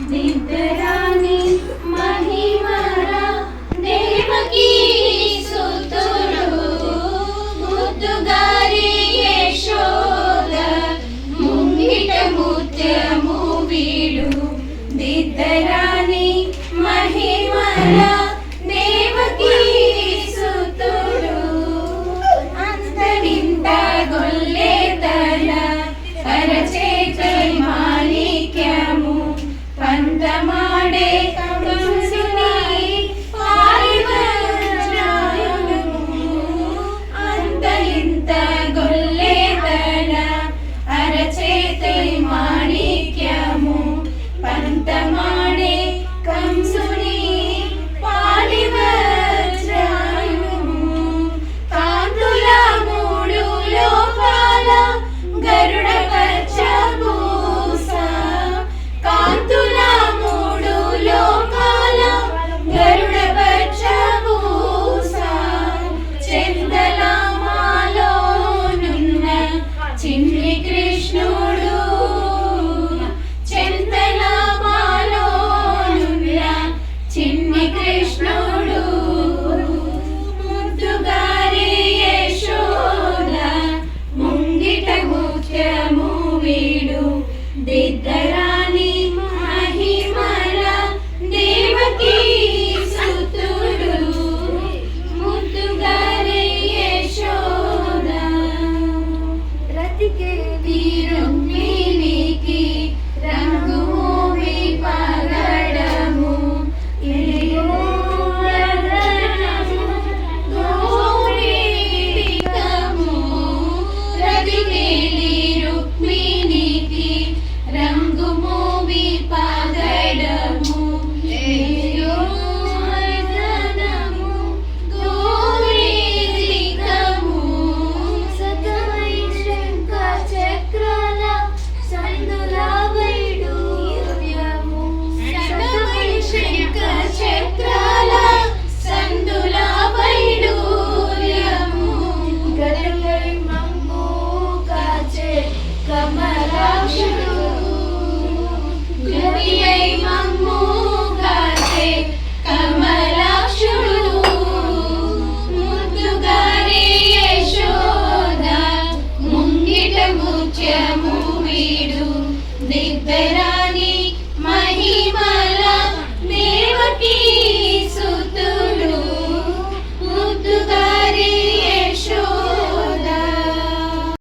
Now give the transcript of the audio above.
నిద్రాని మహిమర దేవకీ సుతుడు ముద్దుగారి యశోద ముంగిట ముత్యము వీడు. దిద్దరాని మహిమల దేవకీ సుతుడు అంతరింత గొల్లే తల పరచే Come to ದಿದ್ದರ Thank you.